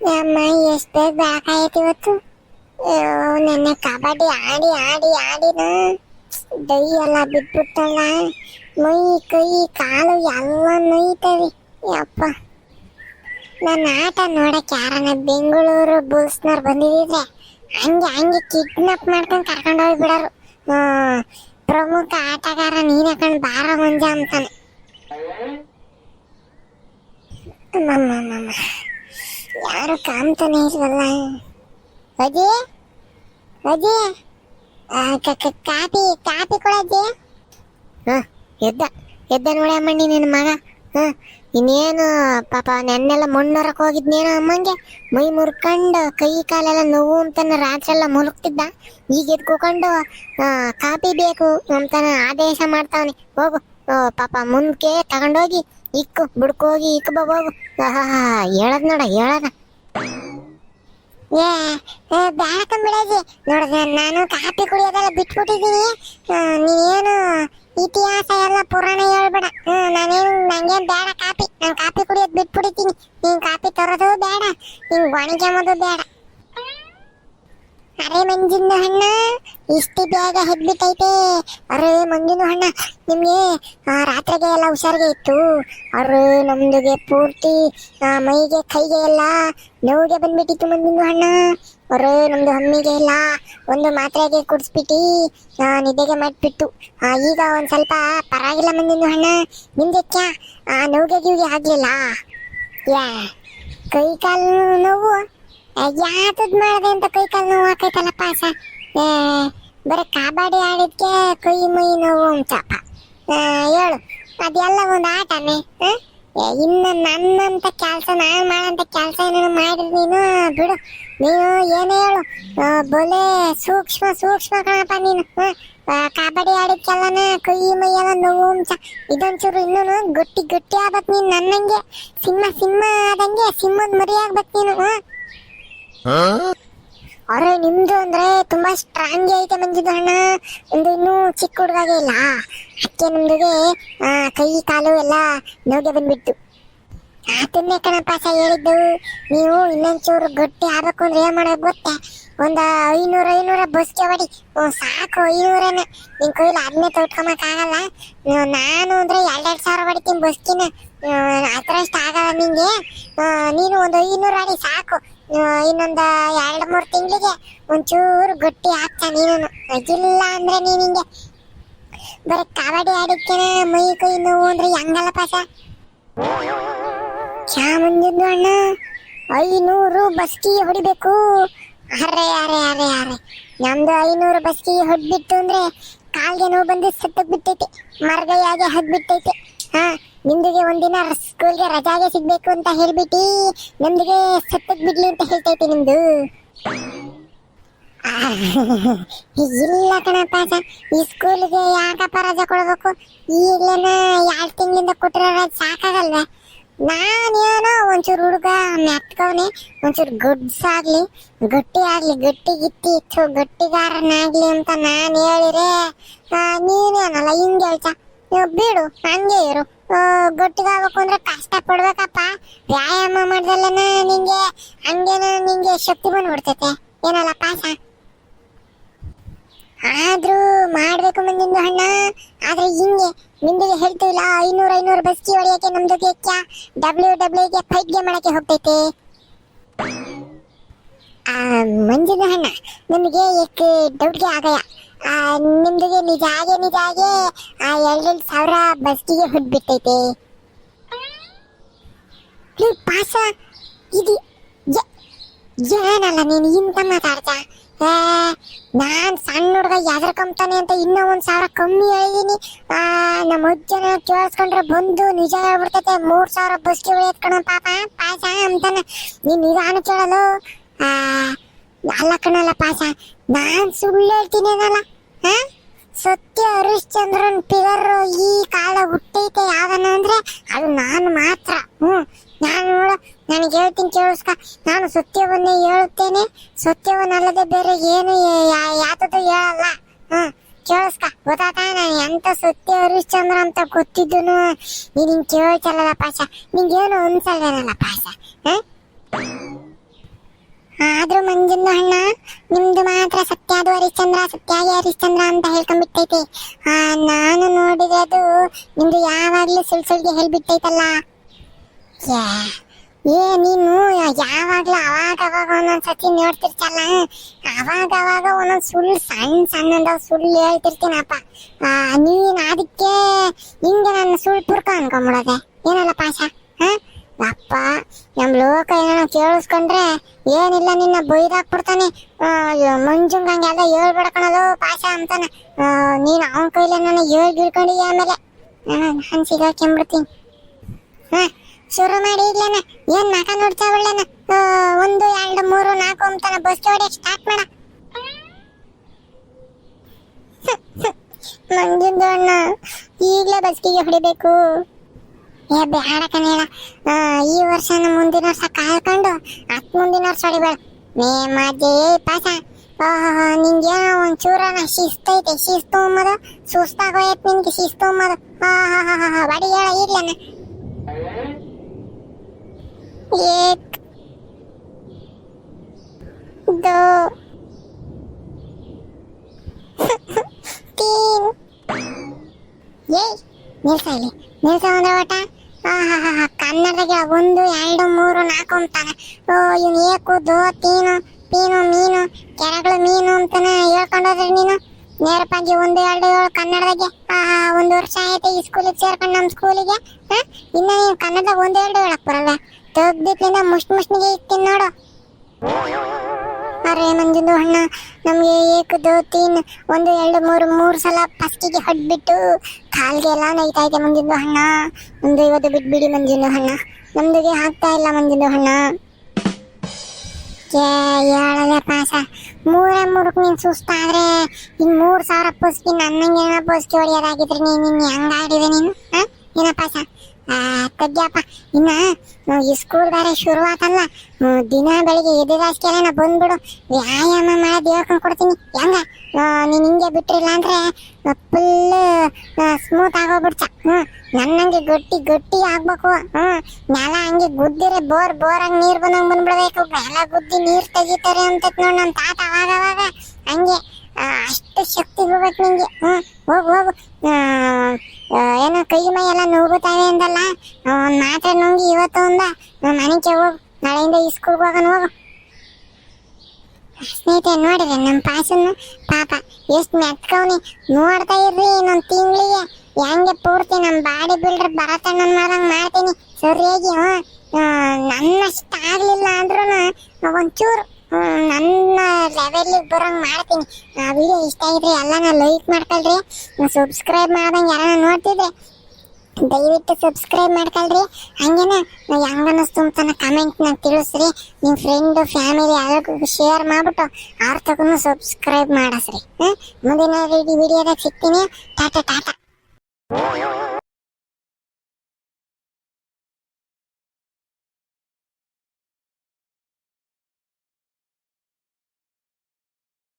ಇಷ್ಟು ಎಷ್ಟು ಬೇಕಾಯ್ತು ಇವತ್ತು. ನನ್ನ ಕಬಡ್ಡಿ ಆಡಿ ಆಡಿ, ಆಡಿನ. ದೈ ಎಲ್ಲ ಬಿಟ್ಬಿಟ್ಟಲ್ಲ ಮೈ, ಕೈ, ಕಾಲು ಎಲ್ಲ ನೋಯ್ತವೆ. ಯಪ್ಪ. ನನ್ನ ಆಟ ನೋಡಕ್ಕೆ ಯಾರನ್ನ ಬೆಂಗಳೂರು ಬುಲ್ಸ್ನವ್ರು ಬಂದಿದ್ರೆ ಹಂಗೆ ಹಂಗೆ ಕಿಡ್ನಾಪ್ ಮಾಡ್ಕೊಂಡು ಕರ್ಕೊಂಡು ಹೋಗ್ಬಿಡೋರು. ಪ್ರಮುಖ ಆಟಗಾರ ನೀನೇ ಹಾಕೊಂಡು ಬಾರ ಮಂಜ ಅಂತಾನೆ. ಅಮ್ಮಮ್ಮಮ್ಮಮ್ಮ. ಯಾರು ಕಾಮ್ತಾನೆ ಇಲ್ವಲ್ಲ? ಕ- ಕ- ಕಾಪಿ ಕಾಪಿ ಕೊಡಜ್ಜಿ ಹ ಎದ್ದ ಎದ್ದ ನೋಡಿ ಅಮ್ಮಣ್ಣಿ ನಿನ್ನ ಮಗ. ಹ ಇನ್ನೇನು ಪಾಪ ನೆನ್ನೆಲ್ಲ ಮಣ್ಣರಕ್ಕೆ ಹೋಗಿದ್ನೇನೋ ಅಮ್ಮಂಗೆ? ಮೈ ಮುರ್ಕೊಂಡು ಕೈ ಕಾಲೆಲ್ಲ ನೋವು ಅಂತಾನೆ ರಾತ್ರಿ ಎಲ್ಲ ಮುಳುಗ್ತಿದ್ದ. ಈಗ ಎದ್ಕೋಕೊಂಡು ಆ, ಕಾಪಿ ಬೇಕು ಅಂತಾನೆ ಆದೇಶ ಮಾಡ್ತಾವನೆ. ಹೋಗು ಪಾಪ ಮುಂದಕ್ಕೆ ತಗೊಂಡೋಗಿ ಇಕ್ಕು ಬುಡ್ಕೋಗಿ ಇಕ್ಕು ಬಾ ಹೋಗು. ಹೇಳದ್ ನೋಡ, ಹೇಳದ. ಏ ಬ್ಯಾಡ ಕಂಬಿಡಾಜಿ ನೋಡಿದ್ರೆ ನಾನು ಕಾಪಿ ಕುಡಿಯೋದೆಲ್ಲ ಬಿಟ್ಬಿಟ್ಟಿದ್ದೀನಿ. ನೀನೇನು ಇತಿಹಾಸ ಎಲ್ಲ ಪುರಾಣ ಹೇಳ್ಬೇಡ. ನಾನೇನು, ನಂಗೇನ್ ಬೇಡ ಕಾಪಿ ನಾನು ಕಾಪಿ ಕುಡಿಯೋದು ಬಿಟ್ಬಿಟ್ಟಿದ್ದೀನಿ. ನೀನು ಕಾಫಿ ತರೋದು ಬೇಡ ನೀನ್ ಗೊಣಿಗೆಂಬುದು ಬೇಡ ಅರೆ ಮಂಜಿನ ಹಣ್ಣ, ಇಷ್ಟು ಬೇಗ ಹೆದ್ಬಿಟ್ಟೈತೆ. ಅರೆ ಮಂಜಿನ ಹಣ್ಣ, ನಿಮಗೆ ರಾತ್ರಿಗೆ ಎಲ್ಲ ಹುಷಾರಿಗೆ ಇತ್ತು. ಅರೆ, ನಮ್ದುಗೆ ಪೂರ್ತಿ ಮೈಗೆ, ಕೈಗೆ ಎಲ್ಲ ನೋವಿಗೆ ಬಂದ್ಬಿಟ್ಟಿತ್ತು ಮಂಜಿನ ಹಣ್ಣ. ಅರೆ, ನಮ್ದು ಹಮ್ಮಿಗೆ ಎಲ್ಲ ಒಂದು ಮಾತ್ರೆಗೆ ಕುಡಿಸ್ಬಿಟ್ಟು ನಿದ್ದೆಗೆ ಮಾಡಿಬಿಟ್ಟು. ಈಗ ಒಂದು ಸ್ವಲ್ಪ ಪರವಾಗಿಲ್ಲ ಮಂಜಿನ ಹಣ್ಣ. ನಿಮ್ದೆಚ್ಚ ಆ, ನೋವಿಗೆ ಗೀವಿಗೆ ಆಗಲಿಲ್ಲ? ಯಾ? ಕೈ ಕಾಲು ನೋವು? ಯಾತದ್ ಮಾಡದೆ ಅಂತ ಕೈ ಕಾಲು ನೋವು ಆಕೈತಲ್ಲಪ್ಪ ಸ ಬರೀ ಕಬಡ್ಡಿ ಆಡಿದ್ಕೆ ಕೈ, ಮೈ ನೋವು ಅಂತಪ್ಪ ಹೇಳು. ಅದೆಲ್ಲ ಒಂದು ಆಟನೇ? ಇನ್ನು ನನ್ನಂತ ಕೆಲಸ, ನಾನು ಮಾಡಂತ ಕೆಲಸ ಏನೇನು ಮಾಡಿದ್ರೆ ನೀನು, ಬಿಡು. ನೀನು ಏನೇ ಹೇಳು. ಬೊಲೆ ಸೂಕ್ಷ್ಮ ಸೂಕ್ಷ್ಮ ಕಣಪ್ಪ ನೀನು ಕಬಡ್ಡಿ ಆಡಿದ್ಕೆಲ್ಲನ ಕೈ ಎಲ್ಲ ನೋವು ಅಂಚ ಇದೊಂಚೂರು ಇನ್ನೂ ಗಟ್ಟಿ ಗಟ್ಟಿ ಆಗ್ಬೇಕು ನೀನು ನನ್ನಂಗೆ. ಸಿಂಹ ಸಿಂಹ ಆದಂಗೆ, ಸಿಂಹದ ಮರಿ ಆಗ್ಬೇಕು ನೀನು? ಅರೆ, ನಿಮ್ದು ಅಂದ್ರೆ ತುಂಬಾ ಸ್ಟ್ರಾಂಗ್ ಐತೆ ಮಂಜುದು ಅಣ್ಣ. ನಿಮ್ದು ಇನ್ನೂ ಚಿಕ್ಕ ಹುಡುಗಾಗೆ ಇಲ್ಲ. ಅದಕ್ಕೆ ನಿಮ್ದುಗೆ ಕೈ, ಕಾಲು ಎಲ್ಲ ನೋಗೆ ಬಂದ್ಬಿಟ್ಟು ಅದನ್ನೇ ಕಣಪ್ಪ, ಸ ಹೇಳಿದ್ದು. ನೀವು ಇನ್ನೊಂಚೂರು ಗಟ್ಟಿ ಆಗ್ಬೇಕು ಅಂದ್ರೆ ಏನ್ ಮಾಡೋದು ಗೊತ್ತೆ? ಒಂದ ಐನೂರ ಐನೂರ ಬಸ್ಗೆ ಹೊಡಿ ಸಾಕು, ಐನೂರನೆ. ನಿನ್ ಕೈಲಿ ಅದನ್ನೇ ತೊಟ್ಕೊಂಬಕ್ ಆಗಲ್ಲ. ನಾನು ಅಂದ್ರೆ ಎರಡೆರಡು ಸಾವಿರ ಹೊಡಿತೀನಿ ಬಸ್ಕಿನ ಇಷ್ಟ ಆಗಲ್ಲ ನಿಂಗೆ? ನೀನು ಒಂದು ಇನ್ನೂರು ಅಡಿ ಸಾಕು. ಇನ್ನೊಂದು ಎರಡು ಮೂರು ತಿಂಗಳಿಗೆ ಒಂಚೂರು ಗಟ್ಟಿ ಆಗ್ತಾ ನೀನು ಇಲ್ಲ ಅಂದ್ರೆ ನೀನು ಹಿಂಗೆ ಬರೀ ಕಬಡ್ಡಿ ಆಡಿಕ್ಕೇನೆ ಮೈ ಕೈ ನೋವು ಅಂದ್ರೆ ಹೆಂಗಲ್ಲ ಪಾಸ? ಚಾಮುಂಡಿದ್ದು ಅಣ್ಣ, ಐನೂರು ಬಸ್ಕಿಗೆ ಹೊಡಿಬೇಕು. ಅರೆ ಅರೆ ಅರೆ ಅರೆ. ನಮ್ದು ಐನೂರು ಬಸ್ಕಿಗೆ ಹೊಡ್ಬಿಟ್ಟು ಅಂದ್ರೆ ಕಾಲ್ಗೆ ನೋವು ಬಂದು ಸತ್ತಕ್ ಬಿಟ್ಟೈತೆ ಹದ್ ಹದ್ಬಿಟ್ಟೈತೆ ಹಾ ನಿಮ್ದಿಗೆ ಒಂದಿನ ಸ್ಕೂಲ್ಗೆ ರಜಾಗೆ ಸಿಗ್ಬೇಕು ಅಂತ ಹೇಳ್ಬಿಟ್ಟಿ ನಮ್ದಿಗೆ ಸತ್ತಕ್ ಬಿಡ್ಲಿ ಅಂತ ಹೇಳ್ತೈತಿ ನಿಮ್ದು. ಇಲ್ಲ ಕಣಪ್ಪ ಸರ್ ಈ ಸ್ಕೂಲ್ಗೆ ಯಾಕಪ್ಪ ರಜಾ ಕೊಡ್ಬೇಕು? ಈಗಲೇನ ಎರಡು ತಿಂಗಳಿಂದ ಕೊಟ್ಟಿರೋ ರಜೆ ಸಾಕಾಗಲ್ವಾ? ನಾನೇನೋ ಒಂಚೂರು ಹುಡುಗ ಮೆತ್ಕವನೆ, ಒಂಚೂರು ಗುಡ್ಸ್ ಆಗ್ಲಿ, ಗಟ್ಟಿ ಆಗ್ಲಿ, ಗಟ್ಟಿ ಗಿಟ್ಟಿ ಇತ್ತು, ಗಟ್ಟಿಗಾರನಾಗ್ಲಿ ಅಂತ ನಾನು ಹೇಳಿರೆ ನೀನೇನಲ್ಲ, ಹಿಂಗೆ ಹೇಳ್ತಾ? ಬಿಡು, ಹಂಗೆ ಇರು. ಗಟ್ಟಿಗಾಗಬೇಕು ಅಂದ್ರೆ ಕಷ್ಟ ಪಡ್ಬೇಕಪ್ಪ. ವ್ಯಾಯಾಮ ಮಾಡ್ದಲ್ಲನ ನಿಂಗೆ ಹಂಗೇನ ನಿಂಗೆ ಶಕ್ತಿ ಬಂದ್ಬಿಡ್ತೈತೆ. ಏನಲ್ಲ ಪಾಸ ಆದ್ರೂ ಮಾಡ್ಬೇಕು ಮುಂದಿನ ಹಣ್ಣ ಆದ್ರೆ ಹಿಂಗೆ ನಿಮ್ದಿಗೆ ಹೇಳ್ತಿಲ್ಲ ಐನೂರ ಐನೂರು ಬಸ್ಕಿ ಹೊಡಿಯಕ್ಕೆ ನಮ್ದು ಕ್ಯಾ ಡಬ್ಲ್ಯೂ ಡಬ್ಲ್ಯೂಗೆ ಫೈಟ್ಗೆ ಮಾಡಕ್ಕೆ ಹೋಗ್ತೈತೆ. ಮಂಜಿನ ಹಣ್ಣ ನಮಗೆ ಏಕ್ ಡೌಟ್ಗೆ ಆಗಯ? ಆ, ನಿಮ್ದಿಗೆ ನಿಜ ಆಗೇ ನಿಜ ಆಗೆ ಎರಡೆರಡು ಸಾವಿರ ಬಸ್ಕಿಗೆ ಹೊಡ್ಬಿಟ್ಟೈತೆ ಪಾಸ ಇದು ಏನಲ್ಲ ನೀನು ಇಂತ ಮಾತಾಡ್ತಾ? ನಾನ್ ಸಣ್ಣ ಹುಡುಗ ಎದರ್ಕೊಂತಾನೆ ಅಂತ ಇನ್ನೂ ಒಂದ್ ಸಾವಿರ ಕಮ್ಮಿ ಹೇಳಿದೀನಿ. ಆ ನಮ್ಮ ಅಜ್ಜನ ಕೇಳಿಸ್ಕೊಂಡ್ರೆ ಬಂದು ನಿಜ ಹೇಳ್ಬಿಡ್ತೈತೆ, ಮೂರ್ ಸಾವಿರ ಬಸ್ಗೆ ಎತ್ಕೊಳ ಪಾಪ ಪಾಸ ಅಂತಾನೆ. ನೀನ್ ನಿಧಾನ ಕೇಳಲು. ಆ, ಅಲ್ಲ ಕಣಲ್ಲ ಪಾಸ ನಾನ್ ಸುಳ್ಳು ಹೇಳ್ತೀನಿ ಏನಲ್ಲ ಹಾ? ಸತ್ಯ ಹರಿಶ್ಚಂದ್ರನ್ ಫಿಗರ್ ಈ ಕಾಲ ಹುಟ್ಟೈತೆ ಯಾವನ ಅಂದ್ರೆ ಅದು ನಾನು ಮಾತ್ರ. ಹ್ಮ್. ನಾನು ನೋಡು ನನಗೆ ಹೇಳ್ತೀನಿ ಕೇಳಿಸ್ಕ. ನಾನು ಸತ್ಯವನ್ನೇ ಹೇಳುತ್ತೇನೆ. ಸತ್ಯವನ್ನಲ್ಲದೆ ಬೇರೆ ಏನು ಯಾತದ್ದು ಹೇಳಲ್ಲ. ಹ್ಮ್. ಕೇಳಿಸ್ಕ. ಗೊತ್ತಾತ? ನಾನು ಎಂತ ಸತ್ಯ ಹರಿಶ್ಚಂದ್ರ ಅಂತ ಗೊತ್ತಿದ್ದನು? ನೀನ್ ಹಿಂಗ್ ಪಾಶ ನಿಂಗೇನು ಅನ್ಸಲ್ವೇನಲ್ಲ ಪಾಶ ಹ ಆದ್ರೂ ಮಂಜುನ ಅಣ್ಣ, ನಿಮ್ದು ಮಾತ್ರ ಸತ್ಯಾದು ಹರಿಶ್ಚಂದ್ರ, ಸತ್ಯಾಗಿ ಹರಿಶ್ಚಂದ್ರ ಅಂತ ಹೇಳ್ಕೊಂಡ್ಬಿಟ್ಟೈತಿ. ಆ, ನಾನು ನೋಡಿದ್ರೆ ಅದು ನಿಮ್ದು ಯಾವಾಗ್ಲೂ ಸುಳ್ ಸುಳ್ಗೆ ಹೇಳ್ಬಿಟ್ಟೈತಲ್ಲ ಏ, ನೀನು ಯಾವಾಗ್ಲೂ ಅವಾಗ ಅವಾಗ ಒಂದೊಂದ್ ಸತಿ ನೋಡ್ತಿರ್ತಲ್ಲ ಅವಾಗ ಅವಾಗ ಒಂದೊಂದ್ ಸುಳ್ಳು ಸಣ್ಣ ಸಣ್ಣದ ಸುಳ್ಳು ಹೇಳ್ತಿರ್ತೀನಪ್ಪ. ನೀನ್ ಅದಕ್ಕೆ ಹಿಂಗೆ ನನ್ನ ಸುಳ್ಳು ಪುರ್ಕ ಅನ್ಕೊಂಬಿಡೋದೆ. ಏನಲ್ಲ ಪಾಶ ಹ? ಅಪ್ಪ, ನಮ್ ಲೋಕ ಏನೋ ಕೇಳಿಸ್ಕೊಂಡ್ರೆ ಏನಿಲ್ಲ, ನಿನ್ನ ಬೈದಾಕ್ಬಿಡ್ತಾನೆ. ಮಂಜುಂಗ್ ಹಂಗೆಲ್ಲ ಹೇಳ್ಬೇಡ ಕಣಲು ಪಾಶ ಅಂತಾನೆ. ನೀನು ಅವನ ಕೈಲಿ ನಾನು ಹೇಳ್ ಗಿಳ್ಕೊಂಡಿದ್ಯ ಆಮೇಲೆ? ನಾನು ಸಿಗಾಕೊಂಬಿಡ್ತೀನಿ ಹ, ಶುರು ಮಾಡಿ ಇಡ್ಲೇನ ಏನ್ ನಾಕ ನೋಡ್ತಾ ಒಳ್ಳೆನ ಒಂದು, ಎರಡು, ಮೂರು, ನಾಲ್ಕು ಅಂತಾನೆ ಬಸ್ ಜೋಡಿ ಸ್ಟಾರ್ಟ್ ಮಾಡ. ಮಂಜುಂದು ಅಣ್ಣ ಈಗ್ಲೇ ಬಸ್ಕಿಗೆ ಹೊಡಿಬೇಕು. ಏ ಬೇಡ ಕಣೇಳ ಈ ವರ್ಷನ ಮುಂದಿನ ವರ್ಷ ಕಾಯ್ಕೊಂಡು ಹತ್ ಮುಂದಿನ ವರ್ಷ ಹೊಡಿಬೇಡ ಮೇ ಮಾಜೆ ಪಾಸ ನಿಂಗೇನೋ ಒಂಚೂರನ ಶಿಸ್ತೈತೆ ಶಿಸ್ತು ಅಂಬದು ಸುಸ್ತಾಗೋಯತ್ ನಿನ್ಗೆ ಶಿಸ್ತು ಅಂಬದು ಹಾ ಹಾ ಹಾ ಹಾ ಬಡಿ ಹೇಳ ಇರ್ಲೇನ एक दो तीन ಏಯ್ ನಿಲ್ಸ ಇಲ್ಲಿ ನಿಲ್ಸ ಅಂದ್ರೆ ಓಟ ಆಹಾಹಾ ಕನ್ನಡದಾಗ ಒಂದು, ಎರಡು, ಮೂರು, ನಾಲ್ಕು ಅಂತಾನೆ. ಓ, ಇವ್ನು ಏಕು, ದೋ, ತೀನು, ಪೀನು, ಮೀನು, ಕೆರೆಗಳು, ಮೀನು ಅಂತಾನೆ ಹೇಳ್ಕೊಂಡೋದ್ರಿ ನೀನು. ನೇರಪಾಗಿ ಒಂದು, ಎರಡು, ಏಳು ಕನ್ನಡದಾಗೆ ಒಂದು ವರ್ಷ ಆಯ್ತು ಈ ಸ್ಕೂಲಿಗೆ ಸೇರ್ಕೊಂಡು ನಮ್ಮ ಸ್ಕೂಲಿಗೆ ಇನ್ನು ನೀನು ಕನ್ನಡದಾಗ ಒಂದು, ಎರಡು ಹೇಳಕ್ ಬರಲ್ಲ. ತೆಗ್ದಿಟ್ಲಿಂದ ಮುಷ್ಟ್ ಮುಷ್ಟಿಗೆ ಇರ್ತೀನಿ ನೋಡು. ಅರೆ ನಂಜುಂದು ಅಣ್ಣ ನಮಗೆ ಏಕ ದೋ ತೀನ್ ಒಂದು ಎರಡು ಮೂರು ಮೂರು ಸಲ ಫಸ್ಟಿಗೆ ಹೊಡ್ಬಿಟ್ಟು ಕಾಲ್ಗೆ ಎಲ್ಲ ನೈತಾ ಇದೆ ಮಂಜುಂದು ಅಣ್ಣ ಒಂದು ಇವತ್ತು ಬಿಟ್ಬಿಡಿ ಮಂಜುಂದು ಅಣ್ಣ ನಮ್ದುಗೆ ಆಗ್ತಾ ಇಲ್ಲ ಮಂಜುಂದು ಅಣ್ಣ ಹೇಳದೆ ಪಾಸ. ಮೂರೇ ಮೂರಕ್ಕೆ ನೀನು ಸುಸ್ತಾದ್ರೆ ಇನ್ನು ಮೂರು ಸಾವಿರ ಪೋಸ್ಕಿ ನನ್ನಂಗೆ ಪೋಸ್ಕಿ ಹೊಡಿಯೋದಾಗಿದ್ರೆ ನೀನು ಇನ್ನು ಹೆಂಗ ಆಡಿದೆ ನೀನು? ಹಾಂ? ಪಾಸ? ತೆಗ್ಯಪ್ಪ. ಇನ್ನ ಈ ಸ್ಕೂಲ್ ಬೇರೆ ಶುರು ಆತಲ್ಲ ದಿನ ಬೆಳಿಗ್ಗೆ ಎದ್ದಿದಾಸ್ಕೆಲ್ಲ ನಾ ಬಂದ್ಬಿಡು. ವ್ಯಾಯಾಮ ಮಾಡಿ ಹೇಳ್ಕೊಂಡ್ ಕೊಡ್ತೀನಿ. ಹೆಂಗ? ನೀನ್ ಹಿಂಗೆ ಬಿಟ್ರಿಲ್ಲ ಅಂದ್ರೆ ಫುಲ್ ಸ್ಮೂತ್ ಆಗೋಗ್ಬಿಡ್ತ. ಹ್ಮ್, ನನ್ನಂಗೆ ಗಟ್ಟಿ ಗಟ್ಟಿ ಆಗ್ಬೇಕು. ಹ್ಮ್, ನೆಲ ಹಂಗೆ ಗುದ್ದಿರೆ ಬೋರ್, ಬೋರಾಗಿ ನೀರು ಬಂದಂಗ್ ಬಂದ್ಬಿಡ್ಬೇಕು. ನೆಲ ಗುದ್ದಿ ನೀರು ತೆಗಿತಾರೆ ಅಂತ ನೋಡ್ ನಮ್ ತಾತ ಅವಾಗ ಅವಾಗ ಹಂಗೆ ಅಷ್ಟು ಶಕ್ತಿ ಹೋಗ್ಬೇಕು ನಿಂಗೆ. ಹ್ಮ್, ಹೋಗು ಹೋಗು. ಏನೋ ಕೈ ಮೈ ಎಲ್ಲ ನೋಗುತ್ತಾವೆ ಅಂದಲ್ಲ? ಒಂದು ಮಾತ್ರೆ ನುಂಗಿ ಇವತ್ತು ಒಂದ. ಮನೆಗೆ ಹೋಗು. ನಾಳೆಯಿಂದ ಈ ಸ್ಕೂಲ್ಗೆ ಹೋಗೋಣ ಹೋಗು. ಸ್ನೇಹಿತರೆ ನೋಡಿದ್ರೆ ನಮ್ಮ ಪಾಸನ್ನು ಪಾಪ ಎಷ್ಟು ಮೆತ್ಕವ್ನಿ. ನೋಡ್ತಾ ಇರ್ರಿ ಇನ್ನೊಂದು ತಿಂಗಳಿಗೆ. ಹೆಂಗೆ ಪೂರ್ತಿ ನಮ್ಮ ಬಾಡಿ ಬಿಲ್ಡರ್ ಭರತಣ್ಣನ್ ಮಾಡ್ದಂಗ್ ಮಾಡ್ತೀನಿ. ಸರಿಯಾಗಿ ಆ, ನನ್ನಷ್ಟು ಆಗಲಿಲ್ಲ ಅಂದ್ರೂ ಒಂಚೂರು ನನ್ನ ಲೆವೆಲ್ಗೆ ಬರೋಂಗ್ ಮಾಡ್ತೀನಿ. ಆ ವಿಡಿಯೋ ಇಷ್ಟ ಆಗಿದ್ರೆ ಎಲ್ಲನ ಲೈಕ್ ಮಾಡ್ಕೊಳ್ರಿ. ಸಬ್ಸ್ಕ್ರೈಬ್ ಮಾಡ್ದಂಗೆ ಯಾರನ್ನ ನೋಡ್ತಿದ್ರೆ, ದಯವಿಟ್ಟು ಸಬ್ಸ್ಕ್ರೈಬ್ ಮಾಡ್ಕೊಳ್ರಿ. ಹಂಗೇನ ಹೆಂಗ ಅನ್ನಿಸ್ತು ಕಮೆಂಟ್ ನಂಗೆ ತಿಳಿಸ್ರಿ. ನಿಮ್ಮ ಫ್ರೆಂಡ್ ಫ್ಯಾಮಿಲಿ ಎಲ್ಲರಿಗೂ ಶೇರ್ ಮಾಡ್ಬಿಟ್ಟು ಅವ್ರ ತಗೊಂಡು ಸಬ್ಸ್ಕ್ರೈಬ್ ಮಾಡಸ್ರಿ? ಮುಂದಿನ ವಿಡಿಯೋದಾಗ ಸಿಗ್ತೀನಿ. ಟಾಟಾ ಟಾಟಾ.